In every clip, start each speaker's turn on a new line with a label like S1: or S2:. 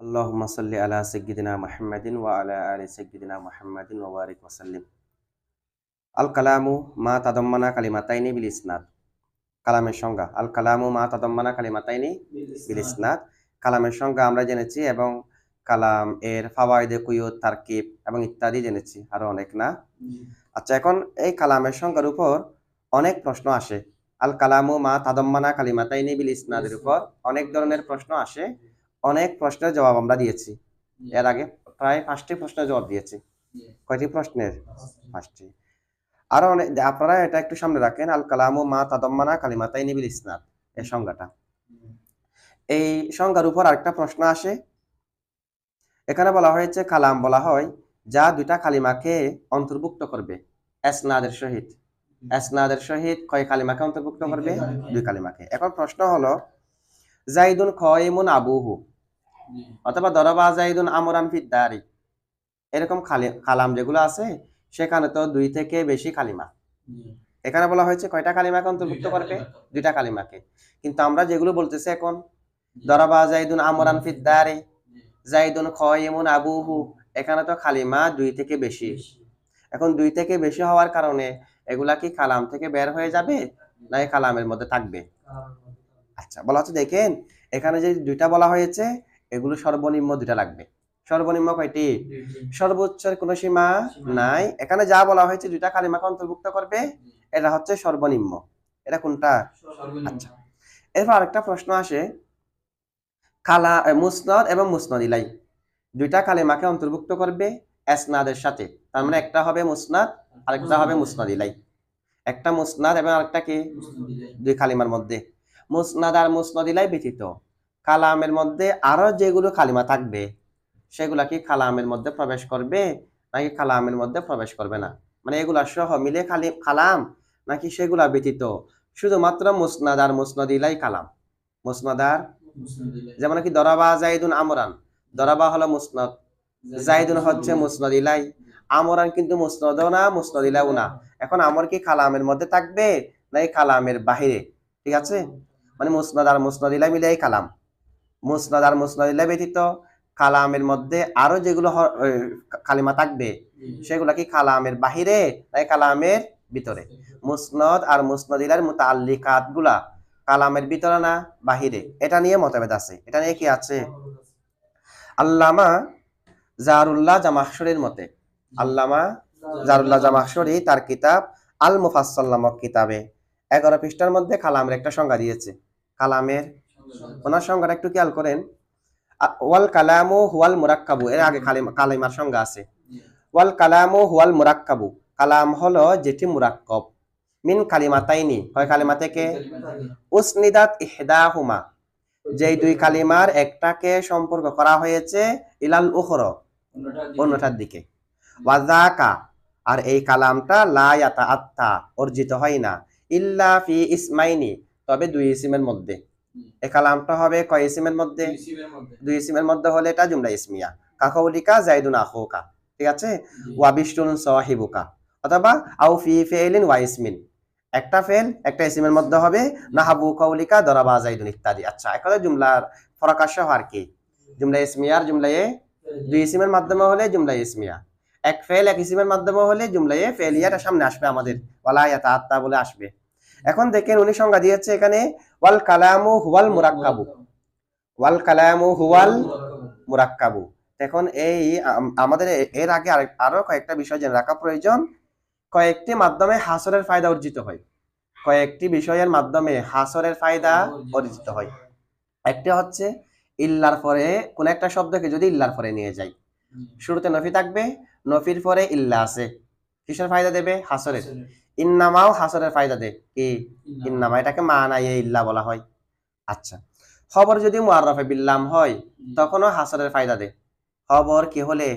S1: আল্লাহ মাসাল্লি আলা সৈগিদিনা মাহমাদিন ওয়া আলা আলি সৈগিদিনা মাহমাদিন ওয়ারিক ওসাল্লিম আল কালামু মা তাদম্মানা কালিমাতাইনি বিল ইসনাদ কালামের সংজ্ঞা আল কালামু মা তাদম্মানা কালিমাতাইনি বিল ইসনাদ কালামের সংজ্ঞা আমরা জেনেছি এবং কালাম এর ফাওয়াইদে, কুয়ুত, তারকিব এবং ইত্যাদি জেনেছি, আরও অনেক না? আচ্ছা এখন এই কালামের সংজ্ঞার উপর অনেক প্রশ্ন আসে। আল কালামু মা তাদম্মানা কালিমাতাইনি বিল ইসনাদের উপর অনেক ধরনের প্রশ্ন আসে। অনেক প্রশ্নের জবাব আমরা দিয়েছি। এর আগে প্রায় পাঁচটি প্রশ্নের জবাব দিয়েছি। কয়টি প্রশ্নের? পাঁচটি। আরও অনেক আপনারা এটা একটু সামনে রাখেন। আল কালামু মা তাদম্মানা কালিমাতাইনি বিল ইসনাদ। এই সংজ্ঞাটা। এই সংজ্ঞার উপর আরেকটা প্রশ্ন আসে। এখানে বলা হয়েছে কালাম বলা হয় যা দুইটা কালিমাকে অন্তর্ভুক্ত করবে। এসনাদের সহিত। এসনাদের সহিত কয় কালিমাকে অন্তর্ভুক্ত করবে? দুই কালিমাকে। এখন প্রশ্ন হলো জাইদুন কয়মুন আবুহু। অথবা দরবা জাইদুন আমরান ফিদ্দারি এরকম খালি কালাম যেগুলো আছে সেখানে তো দুই থেকে বেশি কালিমা। এখানে বলা হয়েছে কয়টা কালিমাকে অন্তর্ভুক্ত করবে? দুইটা কালিমাকে। কিন্তু আমরা যেগুলো বলতেছি এখন দরবা জাইদুন আমরান ফিদ্দারি জাইদুন খয়মুন আবুহু এখানে তো কালিমা দুই থেকে বেশি। এখন দুই থেকে বেশি হওয়ার কারণে এগুলা কি কালাম থেকে বের হয়ে যাবে না এই কালামের মধ্যে থাকবে। আচ্ছা বলা হচ্ছে দেখেন এখানে যে দুইটা বলা হয়েছে এগুলো সর্বনিম্ন দুইটা লাগবে। সর্বনিম্ন কয়টি? সর্বোচ্চের কোনো সীমা নাই। এখানে যা বলা হয়েছে দুইটা কালিমাকে অন্তর্ভুক্ত করবে। এটা হচ্ছে সর্বনিম্ন। এটা কোনটা? আচ্ছা। এরপর আরেকটা প্রশ্ন আসে। কালা এ, মুসনদ এবং মুসনদ ইলাই। দুইটা কালিমাকে অন্তর্ভুক্ত করবে এসনাদের সাথে। তার মানে একটা হবে মুসনাদ আরেকটা হবে মুসনদ ইলাই। একটা মুসনাদ এবং আরেকটা কি? দুই কালিমার মধ্যে। মুসনাদ আর মুসনদ ইলাই ব্যতীত। কালামের মধ্যে আরও যেগুলো কালিমা থাকবে, সেগুলা কি কালামের মধ্যে প্রবেশ করবে নাকি কালামের মধ্যে প্রবেশ করবে না? মানে এগুলা সহ মিলে খালি কালাম নাকি সেগুলা ব্যতীত? শুধুমাত্র মুসনাদ আর মুসনদ ইলাই কালাম। মুসনাদ আর? যেমন কি দরাবা জাইদুন আমরান। দরাবা হলো মুসনদ। জাইদুন হচ্ছে মুসনদ ইলাই। আমরান কিন্তু মুসনদও না, মুসনদ ইলাও না। এখন আমর কি কালামের মধ্যে থাকবে না এই কালামের বাহিরে? ঠিক আছে? মানে মুসনদ আর মুসনদ ইলাই মিলে এই কালাম। মুসনদ আর মুসনদ ইলাই ব্যতীত কালামের মধ্যে আরও যেগুলো কালিমা থাকবে সেগুলা কি কালামের বাহিরে এই কালামের ভিতরে? মুসনদ আর মুসনদ ইলার মুতাল্লিকাতগুলা কালামের ভিতরে না বাহিরে? এটা নিয়ে মতভেদ আছে। এটা নিয়ে কি আছে? আল্লামা জারুল্লাহ জামাহসরের মতে আল্লামা জারুল্লাহ জামাহসরি তার কিতাব আল মুফাসসাল নামক কিতাবে এগারো পৃষ্ঠার মধ্যে কালামের একটা সংজ্ঞা দিয়েছে। কালামের ওনার সংজ্ঞাটা একটু খেয়াল করেন। ওয়াল কালামু হুয়াল মুরাক্কাবু এর আগে কালিমা কালিমার সংজ্ঞা আছে। ওয়াল কালামু হুয়াল মুরাক্কাবু কালাম হলো যেটি মুরাক্কব। মিন কালিমাতাইনি কয় কালিমা থেকে? উসনিদাত ইহদাহুমা যেই দুই কালিমার একটাকে সম্পর্ক করা হয়েছে ইলাল উখর অন্যটার দিকে। ওয়াজাকা আর এই কালামটা লা ইয়াতা আত্তা অর্জিত হয় না। ইল্লা ফি ইসমাইনি তবে দুই ইসিমের মধ্যে। এই কালামটা হবে কয় ইসিমের মধ্যে? দুই ইসিমের মধ্যে। হলে এটা জুমলা ইসমিয়া। কাকৌলিকা জাইদুন আখুকা। ঠিক আছে? ওয়া বিষ্টুন সাহিবুকা। অথবা আউ ফি ফেলিন ওয়া ইসমিন। একটা ফেল একটা ইসিমের মধ্যে হবে। নাহাবু কৌলিকা দরাবা জাইদুন ইত্যাদি। আচ্ছা এখন জুমলার ফরাকাশ আর কি? জুমলা ইসমিয়ার জুমলা এ দুই ইসিমের মাধ্যমে হলে জুমলা ইসমিয়া। এক ফেল এক ইসিমের মাধ্যমে হলে জুমলা এ ফেলিয়াটা সামনে আসবে আমাদের। ওয়ালা ইয়াতা আত্তা বলে আসবে। এখন দেখেন উনি সংজ্ঞা দিয়েছে এখানে ওয়াল কালামু হুয়াল মুরাক্কাবু। ওয়াল কালামু হুয়াল মুরাক্কাবু। এখন এই আমাদের এর আগে আরও কয়েকটা বিষয় জেনে রাখা প্রয়োজন। কয়েকটি মাধ্যমে হাসরের ফায়দা অর্জিত হয়। কয়েকটি বিষয়ের মাধ্যমে হাসরের ফায়দা অর্জিত হয়। একটা হচ্ছে, ইল্লার পরে কোন একটা শব্দকে যদি ইল্লার পরে নিয়ে যাই। শুরুতে নফি থাকবে, নফির পরে ইল্লা আছে। কিসের ফায়দা দেবে? হাসরের। ইন্নামাও হাসরের ফায়দা দে। কি? ইন্নামা। এটাকে মানা ইল্লা বলা হয়। আচ্ছা খবর যদি মুআররাফে বিল্লাম হয় তখনও হাসরের ফায়দা দে। খবর কি হলে।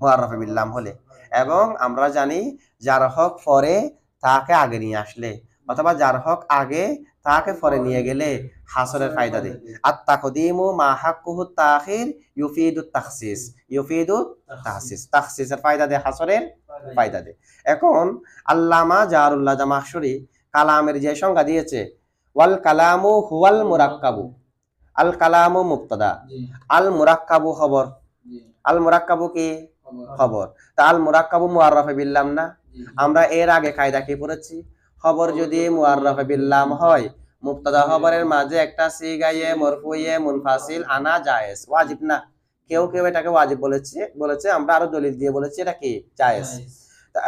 S1: মুআররাফে বিল্লাম হলে। এবং আমরা জানি যার হক পরে তাকে আগে নিয়ে আসলে। অথবা যার হক আগে তাকে পরে নিয়ে গেলে হাসরের ফায়দা দেয় আর তাকদিমু মা হাক্কুহু তাখির ইউফিদু তাখসিস। ইউফিদু তাহসিস তাখসিসের ফায়দা দেয় হাসরের ফায়দা দেয় এখন আল্লামা জারুল্লাহ জামাহসুরি কালামের যে সংজ্ঞা দিয়েছে ওয়াল কালামু হুয়াল মুরাক্কাবু। আল কালামু মুক্তদা আল মুরাক্কাবু খবর। আল মুরাক্কাবু কি?
S2: খবর।
S1: খবর। তা আল মুরাক্কাবু মুআররাফে বিল্লাম না আমরা এর আগে কায়দা কি পড়েছি? খবর যদি মুআররাফে বিল্লাম হয় মুক্তদা খবরের মাঝে একটা সিগায়ে মরফুয়ে মুনফাসিল আনা জায়েজ ওয়াজিব না। কেউ কেউ এটাকে ওয়াজিব বলেছে বলেছে আমরা আরও দলিল দিয়ে বলেছি এটা কি? জায়েজ।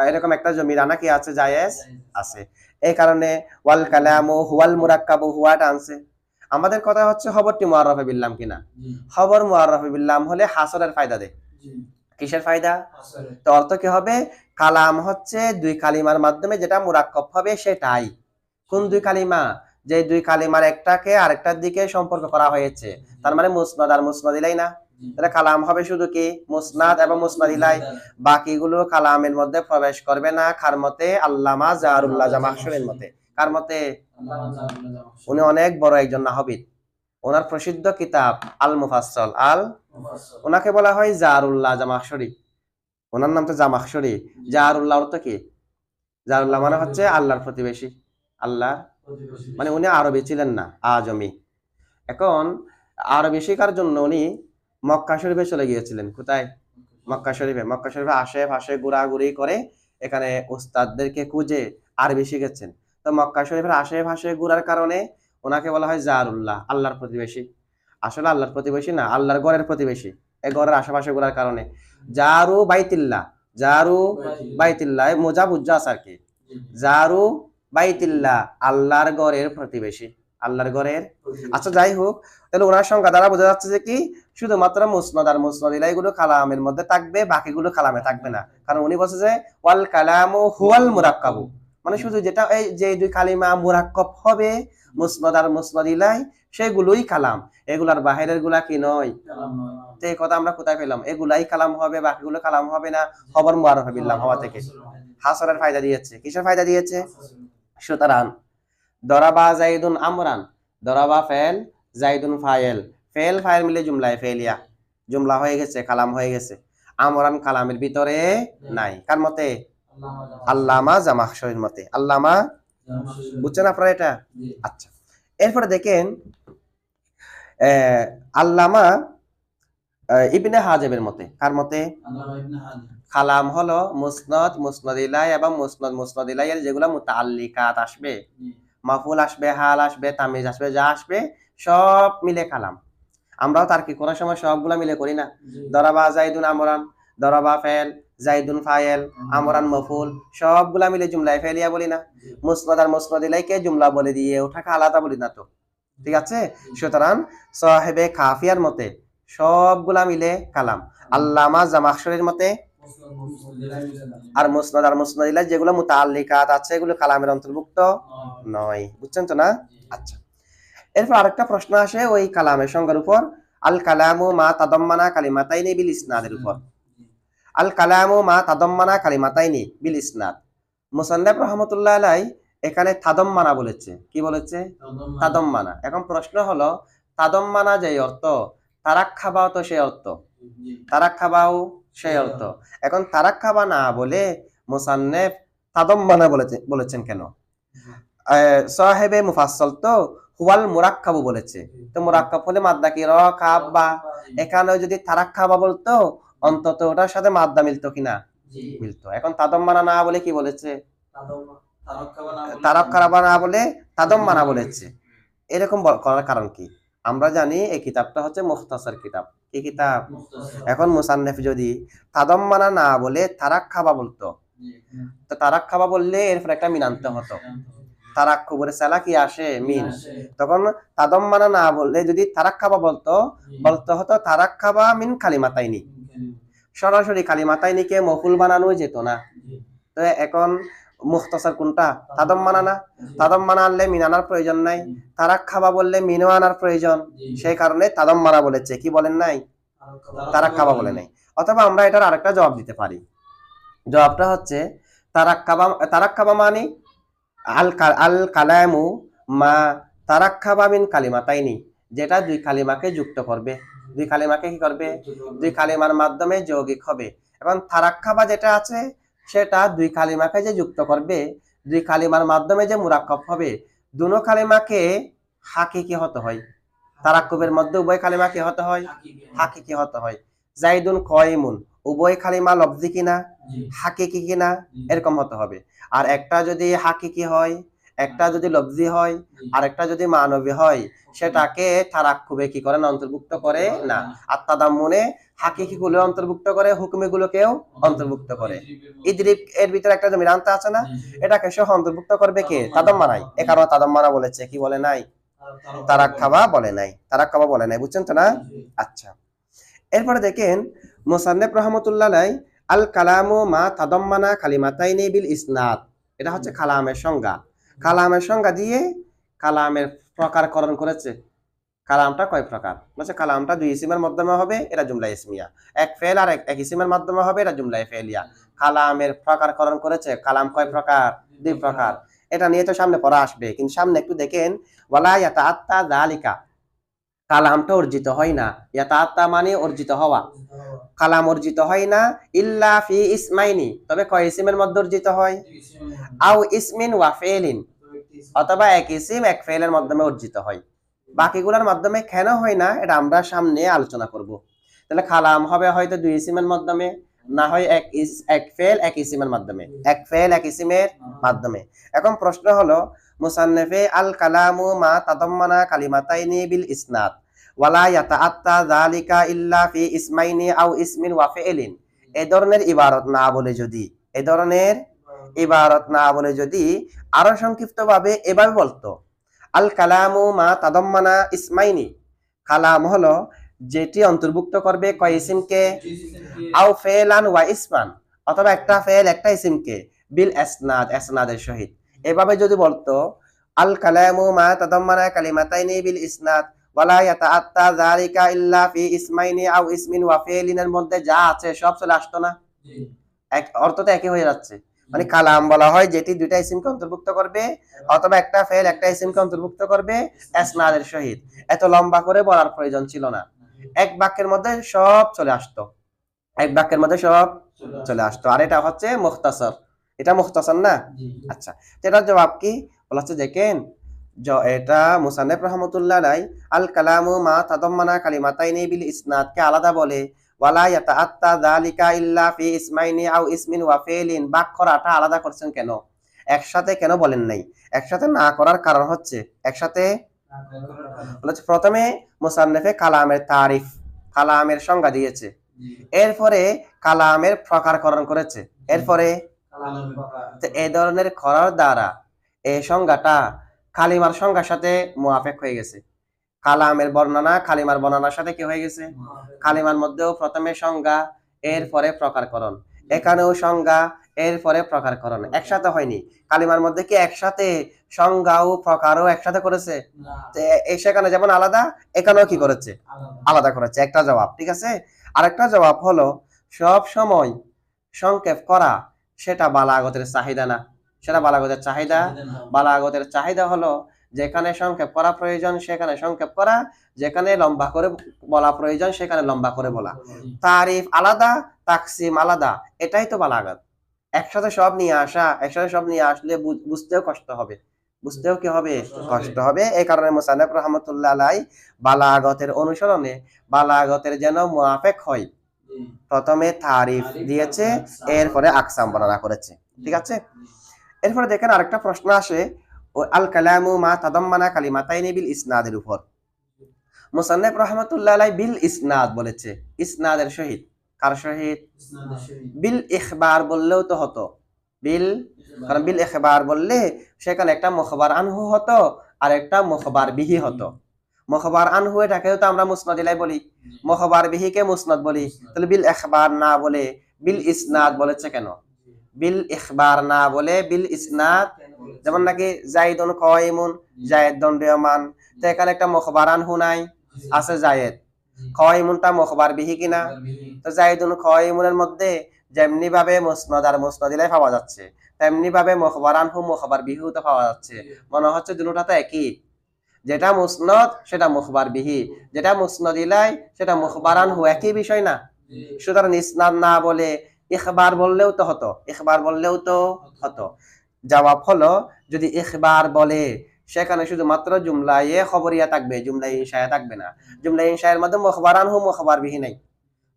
S1: এরকম একটা জমির আনা কি আছে? জায়েজ আছে। এই কারণে ওয়াল কালামু হুয়াল মুরাক্কাবু হুয়াটা আনছে। আমাদের কথা হচ্ছে খবরটি মুআররাফে বিল্লাম কিনা? খবর মুআররাফে বিল্লাম হলে হাসরের ফায়দা দেয় কিসের ফায়দা? তো অর্থ কি হবে? কালাম হচ্ছে দুই কালিমার মাধ্যমে যেটা মুরাক্কব হবে সেটাই। কোন দুই কালিমা? যে দুই কালিমার একটাকে আরেকটার দিকে সম্পর্ক করা হয়েছে। তার মানে মুসনাদ আর মুসনাদ ইলাই না তাহলে কালাম হবে শুধু কি? মুসনাদ এবং মুসনাদ ইলাই বাকিগুলো কালামের মধ্যে প্রবেশ করবে না। কার মতে? আল্লামা জাহারুল্লাহ জামাকসুরের মতে। কার মতে? উনি অনেক বড় একজন নাহবিদ। ওনার প্রসিদ্ধ কিতাব আল মুফাসসল আল ওনাকে বলা হয় জাহারুল্লাহ জামাকসরি ওনার নাম তো জামাকসরি জাহারুল্লাহ অর্থ কি? জারুল্লাহ মানে হচ্ছে আল্লাহর প্রতিবেশী। আল্লাহ মানে উনি আরবি ছিলেন না, আজমি। এখন আরবি শেখার জন্য উনি মক্কা শরীফে চলে গিয়েছিলেন। কোথায়? মক্কা শরীফে। মক্কা শরীফে আশেপাশে ঘোরাঘুরি করে এখানে উস্তাদদেরকে খুঁজে আরবি শিখেছেন তো মক্কা শরীফের আশে আশেপাশে ঘোরার কারণে ওনাকে বলা হয় জাহারুল্লাহ আল্লাহর প্রতিবেশী। আসলে আল্লাহর প্রতিবেশী না আল্লাহর ঘরের প্রতিবেশী। এই ঘরের আশেপাশে ঘোরার কারণে। জারু বাইতিল্লাহ জারু বাইতিল্লাহ মোজা বুজ্জা আছে আর কি। জারু বাইতিল্লাহ আল্লাহর ঘরের প্রতিবেশী আল্লাহর ঘরের আচ্ছা যাই হোক তাহলে ওনার সংখ্যা দ্বারা বোঝা যাচ্ছে যে কি? শুধুমাত্র মুসনদ আর মুসনদ ইলা এগুলো কালামের মধ্যে থাকবে বাকিগুলো কালামে থাকবে না। কারণ উনি বলছে যে ওয়াল কালামু হুয়াল মুরাক্কাবু। মানে শুধু যেটা এই যে দুই কালিমা মুরাক্কাব হবে মুসনদ আর মুসনদ ইলাই সেগুলোই কালাম। এগুলার বাহিরেরগুলা কি নয়? তো এই কথা আমরা কোথায় পেলাম? এগুলাই কালাম হবে বাকিগুলো কালাম হবে না। খবর মুআররাফ বিল্লাহ হওয়া থেকে। হাসরের ফায়দা দিয়েছে। কিসের ফায়দা দিয়েছে? সুতরাং দরাবা জাইদুন আমরান। দরাবা ফেল জাইদুন ফায়েল। ফেল ফায়েল মিলে জুমলায় ফেলিয়া। জুমলা হয়ে গেছে কালাম হয়ে গেছে। আমরান কালামের ভিতরে নাই। কার মতে? আল্লামা জামাখশরীর মতে। আল্লামা? বুঝছেন আপনারা এটা? আচ্ছা। এরপরে দেখেন আল্লামা ইবনে হাজেবের মতে। কার মতে? কালাম হলো মুসনদ মুসনদ ইলাই এবং মুসনদ মুসনদ ইলাইয়ের যেগুলো মুতাল্লিকাত আসবে। মাফুল আসবে হাল আসবে তামিজ আসবে যা আসবে সব মিলে কালাম। আমরাও তার কি করার সময় সবগুলা মিলে করি না? দরাবা জাইদুন আমরান। দরাবা ফেল জাইদুন ফায়েল আমরান মফুল সবগুলা মিলে জুমলায় ফেলিয়া বলি না।
S2: জি
S1: মুসনদ আর মুসনদ ইলাইকে জুমলা বলে দিয়ে ওঠাকে আলাদা বলি না তো। ঠিক আছে? সুতরাং সাহেবে কাফিয়ার মতে সবগুলা মিলে কালাম। আল্লামা জামাকশরের মতে আর মুসনদ আর মুসনদ ইলাই যেগুলো মুতাল্লিকাত আছে এগুলো কালামের অন্তর্ভুক্ত নয়। বুঝছেন তো না? আচ্ছা। এরপর আরেকটা প্রশ্ন আসে ওই কালামের সংজ্ঞার উপর। আল কালামু মা তাদম্মানা কালিমাতাইনি বিল ইসনাদের উপর। আল কালামু মা তাদম্মানা কালিমাতাইনি বিল ইসনাদ মুসান্নাফ রহমতুল্লাহ আলাই এখানে তাদম্মানা বলেছে। কি বলেছে? তাদম্মানা। এখন প্রশ্ন হলো তাদম্মানা যে অর্থ তারাক খাবাও তো সেই অর্থ। তারাক খাবাও সেই অর্থ। এখন তারাক খাবা না বলে মুসান্নেফ তাদম্মানা বলেছে বলেছেন কেন? আহ, সাহেবে মুফাসসল তো হুয়াল মুরাক্কাবু বলেছে। তো মুরাক্কাব হলে মাদ্দা কি? র কাব বা। এখানে যদি তারাক খাবা বলতো অন্তত ওটার সাথে মাদ্দা মিলতো কিনা? মিলতো। এখন তাদম্মানা না বলে কি বলেছে? তারাক খারাবা না বলে? তাদম্মানা বলেছে। এরকম করার কারণ কি? আমরা জানি এই কিতাবটা হচ্ছে মুখতাসার কিতাব। কি কিতাব? এখন মুসান্নেফ যদি তাদম্মানা না বলে তারাক খাবা বলতো তো তারাক খাবা বললে এরপর একটা মিনান্ত হতো। তারাক খবরে সালা কি আসে? মিন। তখন তাদম্মানা না বললে যদি তারাক খাবা বলতো বলতে হতো তারাক খাবা মিন কালিমাতাইনি। সরাসরি কালিমাতাইনিকে মফুল বানানো যেত না। তো এখন মুখতাসার কোনটা? তাদম্মানা না? তাদম্মানা আনলে মিন আনার প্রয়োজন নাই। তারাক খাবা বললে মিনও আনার প্রয়োজন। সেই কারণে তাদম মানা বলেছে। কি বলেন নাই? তারাক খাবা বলে নাই। অথবা আমরা এটার আরেকটা জবাব দিতে পারি। জবাবটা হচ্ছে তারাক খাবা তারাক খাবা মানে আল কা- আল কালামু মা তারাক খাবা মিন কালিমাতাইনি, যেটা দুই কালিমাকে যুক্ত করবে। দুই কালিমাকে কি করবে? দুই কালিমার মাধ্যমে যৌগিক হবে। এবং তারাক খাবা যেটা আছে, সেটা দুই কালিমাকে যে যুক্ত করবে, দুই কালিমার মাধ্যমে যে মুরাক্কব হবে, দুনো কালিমাকে হাকিকি হতে হয়। তারাক্কুবের মধ্যে উভয় কালিমা কি হতে হয়? হাকিকি হতে হয়। জাইদুন কয়মুন, উভয় কালিমা লফজি কিনা? হাকিকি কিনা এরকম হতে হবে। আর একটা যদি হাকিকি হয় একটা যদি লফজি হয় আর একটা যদি মানবী হয় সেটাকে তারাক্কুবে কি করে না অন্তর্ভুক্ত করে? না। আর তাদাম্মুনে হাকিকি গুলো অন্তর্ভুক্ত করে হুকুমি গুলোকেও অন্তর্ভুক্ত করে। ইদ্রিব এর ভিতরে একটা জমির আনতে আছে না? এটাকে সহ অন্তর্ভুক্ত করবে কে? তাদম্মানাই এ কারণে তাদম্মানা বলেছে কি বলে নাই? তারাক খাবা বলে নাই। তারাক খাবা বলে নাই বুঝছেন তো না? আচ্ছা। এরপরে দেখেন মোসান্নেফ রহমতুল্লাহ আল কালামু মা তাদম্মানা কালিমাতাইনি বিল ইসনাদ এটা হচ্ছে কালামের সংজ্ঞা। কালামের সংজ্ঞা দিয়ে কালামের প্রকারকরণ করেছে। কালামটা কয় প্রকার? বলছে কালামটা দুই ইসিমের মাধ্যমে হবে এটা জুমলা ইসমিয়া। এক ফেল আর এক ইসিমের মাধ্যমে হবে এটা জুমলা ফেলিয়া কালামের প্রকারকরণ করেছে কালাম কয় প্রকার? দুই প্রকার। এটা নিয়ে তো সামনে পড়া আসবে কিন্তু সামনে একটু দেখেন ওয়ালা ইয়াতা আত্মা জালিকা কালামটা অর্জিত হয় না। ইয়াতা আত্মা মানে অর্জিত হওয়া। কালাম অর্জিত হয় না, ইল্লা ফি ইসমাইনি। তবে কয় ইসিমের মধ্যে অর্জিত হয়? আও ইসমিন ওয়া ফেলিন অথবা এক ইসিম, এক ফেলের মাধ্যমে অর্জিত হয়। বাকিগুলোর মাধ্যমে কেন হয় না, এটা আমরা সামনে আলোচনা করব। তাহলে কালাম হবে হয়তো দুই ইসিমের মাধ্যমে, না হয় এক ইস, এক ফেল এক ইসিমের মাধ্যমে। এক ফেল এক ইসিমের মাধ্যমে। এখন প্রশ্ন হলো মুসান্নেফে আল কালামু মা তাদাম্মানা কালিমাতাইনি বিল ইসনাদ ওয়ালা ইয়াতাআত্তা যালিকা ইল্লা ফি ইসমাইনি আও ইসমিন ওয়া ফি'লিন। এই ধরনের ইবারত না বলে যদি এই ধরনের ইবারত না বলে যদি আরও সংক্ষিপ্তভাবে এভাবে বলতো আল কালামু মা তাদাম্মানা ইসমাইনি। কালাম হলো যেটি অন্তর্ভুক্ত করবে কয় ইসিমকে? আও ফেলান ওয়া ইসমান, অথবা একটা ফেল একটা ইসিমকে বিল এসনাদ এসনাদের সহিত। এভাবে যদি বলতো আল কালামু মা তাদাম্মানা কালিমাতাইনি বিল ইসনাদ ওয়ালা ইয়াতাআত্তা যালিকা ইল্লা ফি ইসমাইনি আও ইসমিন ওয়া ফিলিনের মধ্যে যা আছে সব চলে আসতো না? এক অর্থ তো একই হয়ে যাচ্ছে। মানে কালাম বলা হয় যেটি দুইটা ইসিমকে অন্তর্ভুক্ত করবে অথবা একটা ফেল একটা ইসিমকে অন্তর্ভুক্ত করবে এসনাদের সহিত। এত লম্বা করে বলার প্রয়োজন ছিল না। এক বাক্যের মধ্যে সব চলে আসতো। এক বাক্যের মধ্যে সব চলে আসতো। আর এটা হচ্ছে মুখতাসর। এটা মুখতাসর না? আচ্ছা এটার জবাব কি? বলা হচ্ছে দেখেন এটা মুসান্নেফ রহমতুল্লাহ আল কালামু মা তাদম্মানা কালিমাতাইনি বিল ইসনাদকে আলাদা বলে। ওয়ালা ইয়াতাআত্তা যালিকা ইল্লা ফি ইসমাইনি আও ইসমিন ওয়া ফিলিন আলাদা করছেন কেন? একসাথে কেন বলেন নাই? একসাথে না করার কারণ হচ্ছে একসাথে প্রথমে মুসান্নেফে কালামের তারিফ কালামের সংজ্ঞা দিয়েছে। এরপরে কালামের প্রকারকরণ করেছে। এরপরে এই ধরনের করার দ্বারা এই সংজ্ঞাটা কালিমার সংজ্ঞার সাথে মুআফেক হয়ে গেছে। কালামের বর্ণনা কালিমার বর্ণনার সাথে কি হয়ে গেছে? কালিমার মধ্যেও প্রথমে সংজ্ঞা এরপরে প্রকারকরণ। এখানেও সংজ্ঞা এরপরে প্রকারকরণ। একসাথে হয়নি। কালিমার মধ্যে কি একসাথে সংজ্ঞা ও প্রকারও একসাথে করেছে? এ- এ সেখানে যেমন আলাদা এখানেও কি করেছে? আলাদা করেছে। একটা জবাব ঠিক আছে? আরেকটা জবাব হলো সব সময় সংক্ষেপ করা সেটা বালাগতের চাহিদা না। সেটা বালাগতের চাহিদা। বালাগতের চাহিদা হলো যেখানে সংক্ষেপ করা প্রয়োজন সেখানে সংক্ষেপ করা। যেখানে লম্বা করে বলা প্রয়োজন সেখানে লম্বা করে বলা। তারিফ আলাদা তাকসিম আলাদা। এটাই তো বালাগত। একসাথে সব নিয়ে আসা একসাথে সব নিয়ে আসলে বুঝতেও কষ্ট হবে। বুঝতেও কি হবে? কষ্ট হবে। এই কারণে মুসানব রহমতুল্লাহ আলাই বালাগতের অনুসরণে বালাগতের যেন মুআফেক হয়। প্রথমে তারিফ দিয়েছে এরপরে আকসাম বর্ণনা করেছে ঠিক আছে? এরপরে দেখেন আরেকটা প্রশ্ন আসে আল কালামু মা তাদাম্মানা কালিমাতাইনি বিল ইসনাদের উপর। মুসান্নেফ রহমতুল্লাহ আলাই বিল ইসনাদ বলেছে ইসনাদের সহিত কার সহিত বিল ইখবার বললেও তো হতো। বিল কারণ বিল ইখবার বললে সেখানে একটা মুখবার আনহু হতো আর একটা মুখবার বিহি হতো। মুখবার আনহু এটাকেও তো আমরা মুসনাদিলাই বলি। মুখবার বিহিকে মুসনাদ বলি। তাহলে বিল ইখবার না বলে বিল ইসনাদ বলেছে কেন? বিল ইখবার না বলে বিল ইসনাদ? যেমন নাকি জাইদুন কয়মুন জায়েদ দণ্ডীয়মান তো এখানে একটা মুখবার আনহু নাই, আছে জায়েদ। কয়মুনটা মুখবার বিহি কিনা? তো জাইদুন কয়মুনের মধ্যে যেমনি ভাবে মুসনদ আর মুসনদিলাই পাওয়া যাচ্ছে তেমনি ভাবে মুখবারান হু মুখবার বিহুতে পাওয়া যাচ্ছে। মনে হচ্ছে দুটোটা তো একই। যেটা মুসনদ সেটা মুখবার বিহি। যেটা মুসনদিলাই সেটা মুখবারান হু একই বিষয় না? সুতরাং ইসনাদ না বলে ইখবার বললেও তো হতো। ইখবার বললেও তো হতো। জবাব হলো যদি ইখবার বলে সেখানে শুধুমাত্র জুমলাইয়ে খবরিয়া থাকবে জুমলা ইনশায়া থাকবে না। জুমলা ইনশায়ের মধ্যে মুখবারান হু মুখবার বিহি নাই।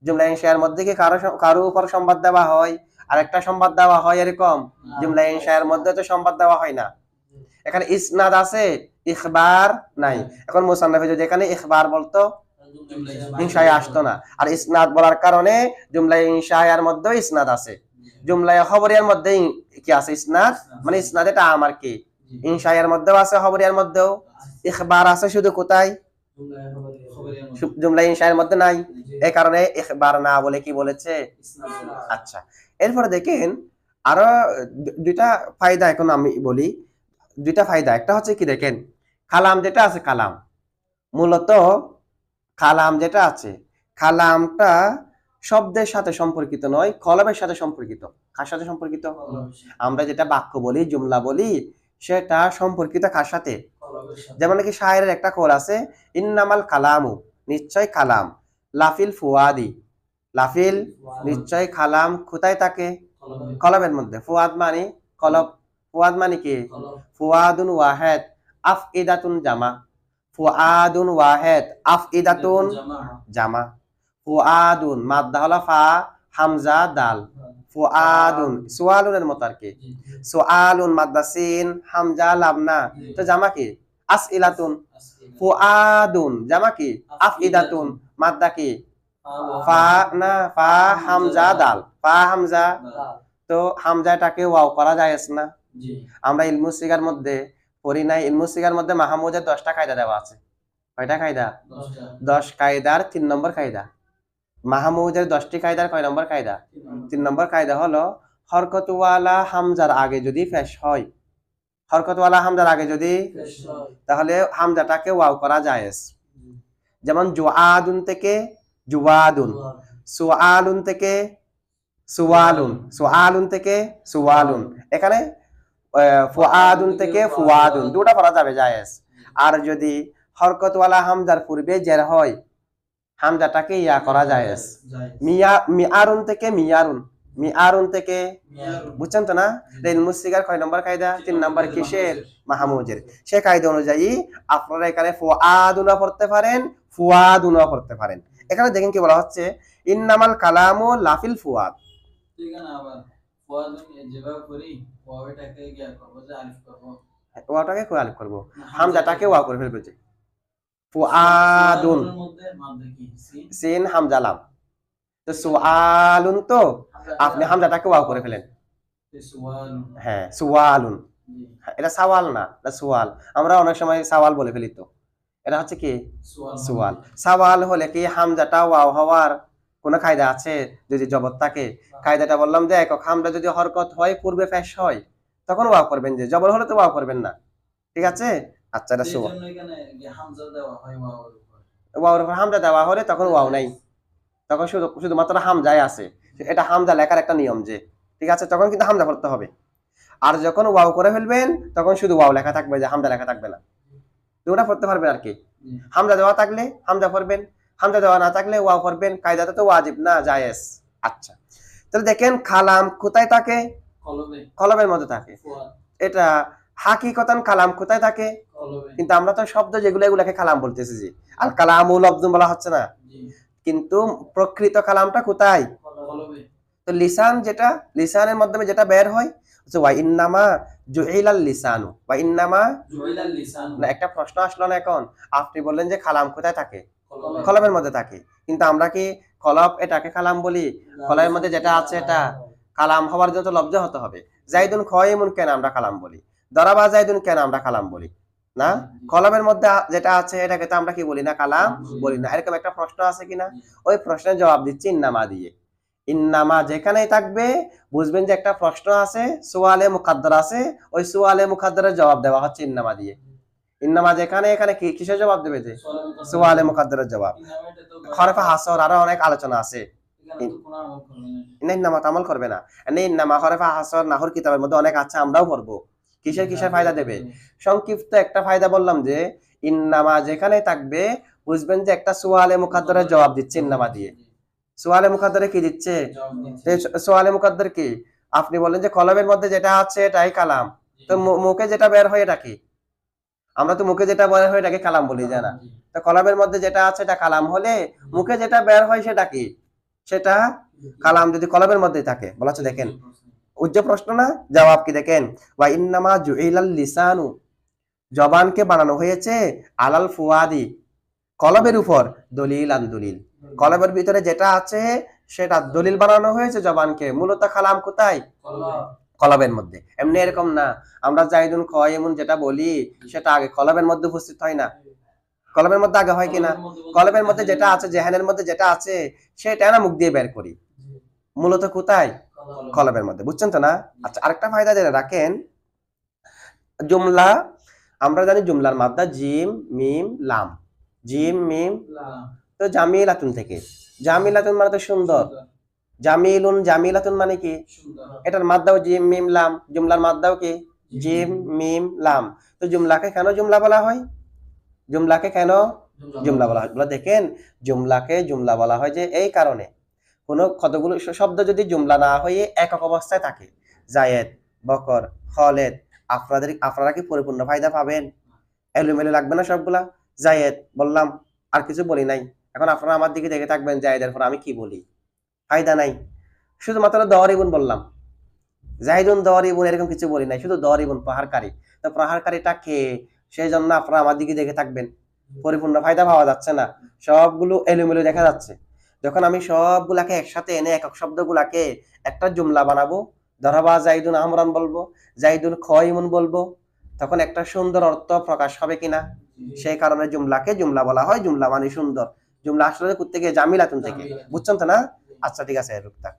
S1: জুমলা ইনশায়ের মধ্যে কি কারও কারও উপর সংবাদ দেওয়া হয়? আরেকটা সংবাদ দেওয়া হয় এরকম? জুমলা ইনশায়ের মধ্যে তো সংবাদ দেওয়া হয় না। এখানে ইসনাদ আছে ইখবার নাই। এখন মুসান্নাফে যদি এখানে ইখবার বলতো ইনশায় আসতো না। আর ইসনাদ বলার কারণে জুমলাই ইনশায়ার মধ্যেও ইসনাদ আছে। জুমলাই খবরিয়ার মধ্যে কি আছে ইসনাদ? মানে ইসনাদ এটা আমার কি? ইনশায়ার মধ্যেও আছে খবরিয়ার মধ্যেও। ইখবার আছে শুধু কোথায়? জুমলাই ইনশায়ের মধ্যে নাই। এই কারণে ইখবার না বলে কি বলেছে? আচ্ছা। এরপরে দেখেন, আরও দুইটা ফায়দা এখন আমি বলি। দুইটা ফায়দা। একটা হচ্ছে কি দেখেন কালাম যেটা আছে কালাম। মূলত কালাম যেটা আছে কালামটা শব্দের সাথে সম্পর্কিত নয় কলমের সাথে সম্পর্কিত। কার সাথে সম্পর্কিত? আমরা যেটা বাক্য বলি জুমলা বলি সেটা সম্পর্কিত কার সাথে? যেমন কি শায়ের একটা কোর আছে ইন্নামাল কালামু নিশ্চয় কালাম। লাফিল ফুয়াদি লাফিল নিশ্চয় কালাম কোথায় থাকে? কলমের। মধ্যে। ফুয়াদ মানে কলব ফুয়াদ মানে কি? ফুয়াদুন ওয়াহেদ আফ ইদাতুন জামা। ফুয়াদুন ওয়াহেদ আফ ইদাতুন জামা। ফুয়াদুন মাদ্দা হলো ফা হামজা দাল। ফুয়াদুন সুয়ালুনের মতো আর কি। সুআলুন মাদ্দা সিন হামজা লাবনা তো জামা কি? আস ইলাতুন ফুয়াদুন জামা কি? আফ ইদাতুন মাদ্দা কি? ফা না ফা হামজা দাল। ফা হামজা। তো হামজাটাকে ওয়াও করা যায় না। আমরা ইলমু সিগার মধ্যে পড়ি নাই ইলমু সিগার মধ্যে মাহমুদের দশটা কায়দা দেওয়া আছে। কয়টা কায়দা? দশ কায়দার তিন নম্বর কায়দা। মাহমুদের দশটি কায়দার কয় নম্বর কায়দা? তিন নম্বর। কায়দা হলো হরকতওয়ালা হামজার আগে যদি ফেস হয়। হরকতওয়ালা হামজার আগে যদি তাহলে হামজাটাকে ওয়াও করা যায় যেমন জুআদুন থেকে জুওয়াদুন সুআলুন থেকে সুওয়ালুন সুআলুন থেকে সুওয়ালুন এখানে আহ, ফুআদুন থেকে ফুয়াদুন দুটা পড়া যাবে জায়েজ। আর যদি হরকতওয়ালা হামজার পূর্বে জের হয় হামজাটাকে ইয়া করা জায়েজ। মিয়া মিয়ারুন থেকে মিয়ারুন। মিয়ারুন থেকে বুঝছেন তো না? রেল মুসিগার কয় নম্বর কায়দা? তিন নম্বর কিসের? মাহমুজের সে কায়দা অনুযায়ী আপনারা এখানে ফুয়াদুনা পড়তে পারেন ফুয়াদুনা পড়তে পারেন। এখানে দেখেন কি বলা হচ্ছে? ইন্নামাল কালামু লাফিল ফুয়াদ ওয়াটাকে কোয়ালিফ করব হামজাটাকে ওয়া করে ফেলবে যে। ফুয়াদুন সিন। হামজা লাম। তো সুআলুন তো আপনি হামজাটাকে ওয়া করে ফেলেন। হ্যাঁ সুয়ালুন। এটা সওয়াল না এটা সুয়াল। আমরা অনেক সময় সওয়াল বলে ফেলি তো। এটা হচ্ছে কি? সুয়াল। সওয়াল হলে কি হামজাটা ওয়াও হওয়ার কোন কায়দা আছে যদি জবত থাকে? কায়দাটা বললাম যে একক যদি হরকত হয় পূর্বে ফেস হয় তখন ওয়া করবেন যে জবর হলে তো ওয়া করবেন না। ঠিক আছে? আচ্ছা এটা সুয়াল ওয়াওর উপর। হামজা দেওয়া হলে তখন ওয়াও নাই। তখন শুধু শুধুমাত্র হামজাই আছে। এটা হামজা লেখার একটা নিয়ম যে ঠিক আছে? তখন কিন্তু হামজা পড়তে হবে। আর যখন ওয়াও করে ফেলবেন তখন শুধু ওয়াও লেখা থাকবে যে হামজা লেখা থাকবে না। দুটা পড়তে পারবেন আর কি। হামজা দেওয়া থাকলে হামজা পড়বেন। হামজা দেওয়া না থাকলে ওয়াও করবেন কায়দাতে তো ওয়াজিব না জায়েজ। আচ্ছা তাহলে দেখেন কালাম কোথায় থাকে? কলমের মধ্যে থাকে। এটা হাকিকতান কালাম কোথায় থাকে? কিন্তু আমরা তো শব্দ যেগুলো এগুলাকে কালাম বলতেছি যে। আর কালামুল অব্দুম বলা হচ্ছে না। কিন্তু প্রকৃত কালামটা কোথায়? তো লিসান যেটা লিসানের মাধ্যমে যেটা বের হয় ওয়া ইন্নামা জুইলাল লিসানু। ওয়া ইন্নামা না একটা প্রশ্ন আসলো না এখন? আপনি বললেন যে কালাম কোথায় থাকে? কলমের মধ্যে থাকে। কিন্তু আমরা কি কলব এটাকে কালাম বলি? কলমের মধ্যে যেটা আছে এটা কালাম হওয়ার জন্য লব্ধ হতে হবে। জাইদুন খয়মুন কেন আমরা কালাম বলি? দরাবা জাইদুন কেন আমরা কালাম বলি? না? কলমের মধ্যে যেটা আছে এটাকে তো আমরা কি বলি না? কালাম বলি না। এরকম একটা প্রশ্ন আছে কিনা? ওই প্রশ্নের জবাব দিচ্ছি ইন্নামা দিয়ে। ইন্নামা যেখানেই থাকবে বুঝবেন যে একটা প্রশ্ন আছে সোয়ালে মুকাদ্দার আছে। ওই সোয়ালে মুকাদ্দারের জবাব দেওয়া হচ্ছে ইন্নামা দিয়ে। ইন্নামা যেখানে এখানে কি কিসের জবাব দেবে যে? সোয়ালে মুকাদ্দারের জবাব। খরফা হাসর আরও অনেক আলোচনা আছে। ইন্নামা আমল করবে না। ইন্নামা খরফা হাসর নাহর কিতাবের মধ্যে অনেক আছে, আমরাও পড়ব। কিসের কিসের ফায়দা দেবে? সংক্ষিপ্ত একটা ফায়দা বললাম যে, ইন্নামা যেখানে থাকবে, বুঝবেন যে একটা সোয়ালে মুকাদ্দারের জবাব দিচ্ছে ইন্নামা দিয়ে। সোয়ালে মুকাদ্দারে কি দিচ্ছে? সোয়ালে মুকাদ্দার কি? আপনি বলেন যে কলমের মধ্যে যেটা আছে, এটাই কালাম। তো মুখে যেটা বের হয়, এটা কি? আমরা তো মুখে যেটা বের হয় এটাকে কালাম বলি যায় না তো কলমের মধ্যে যেটা আছে এটা কালাম হলে মুখে যেটা বের হয় সেটা কি? সেটা কালাম যদি কলমের মধ্যে থাকে, বলা হচ্ছে দেখেন। উজ্জ প্রশ্ন না? জবাব কি দেখেন? ওয়া ইন্নামা জুইলাল লিসানু। জবানকে বানানো হয়েছে আলাল ফুয়াদি কলবের উপর, দলিল আন দলিল। কলবের ভিতরে যেটা আছে সেটা দলিল বানানো হয়েছে জবানকে। মূলত কালাম কোথায়? কলবের মধ্যে। এমনি এরকম না। আমরা জাইদুন কয় এমন যেটা বলি সেটা আগে কলবের মধ্যে উপস্থিত হয় না। কলবের মধ্যে আগে হয় কিনা? কলবের মধ্যে যেটা আছে জেহানের মধ্যে যেটা আছে সেটা না মুখ দিয়ে বের করি। মূলত কোথায়? কলবের মধ্যে। বুঝছেন তো না? আচ্ছা আরেকটা ফায়দা যেটা রাখেন। জুমলা আমরা জানি জুমলার মাদ্দা জিম মিম লাম। জিম মিম তো জামিলাতুন থেকে। জামিলাতুন মানে তো সুন্দর। জামিলুন জামিলাতুন মানে কি? এটার মাদ্দাও জিম মিম লাম। জুমলার মাদ্দাও কি? জিম। মিম লাম। তো জুমলাকে কেন জুমলা বলা হয়? জুমলাকে কেন জুমলা বলা হয়? বলে দেখেন জুমলাকে জুমলা বলা হয় যে এই কারণে কোনো কতগুলো শব্দ যদি জুমলা না হয়ে একক অবস্থায় থাকে জায়েদ বকর খলেদ আপনাদের আপনারা কি পরিপূর্ণ ফায়দা পাবেন? এলোমেলো লাগবে না সবগুলা? জায়েদ বললাম আর কিছু বলি নাই। এখন আপনারা আমার দিকে দেখে থাকবেন জায়েদের পর আমি কি বলি? ফায়দা নাই। শুধুমাত্র দরিবুন বললাম। জাহিদুন দরিবুন এরকম কিছু বলি নাই, শুধু দরিবুন প্রহারকারী। তো প্রহারকারীটা কে? সেই জন্য আপনারা আমার দিকে দেখে থাকবেন। পরিপূর্ণ ফায়দা পাওয়া যাচ্ছে না। সবগুলো এলোমেলো দেখা যাচ্ছে। যখন আমি সবগুলাকে একসাথে এনে একক শব্দগুলাকে একটা জুমলা বানাবো ধরাবা জাইদুন আমরান বলব জাইদুন খয়মুন বলব, তখন একটা সুন্দর অর্থ প্রকাশ হবে কিনা? সেই কারণে জুমলাকে জুমলা বলা হয়। জুমলা মানে সুন্দর। জুমলা আসলে করতে গিয়ে জামিলাতুন থেকে। বুঝছেন তো না? আচ্ছা ঠিক আছে রুক্তা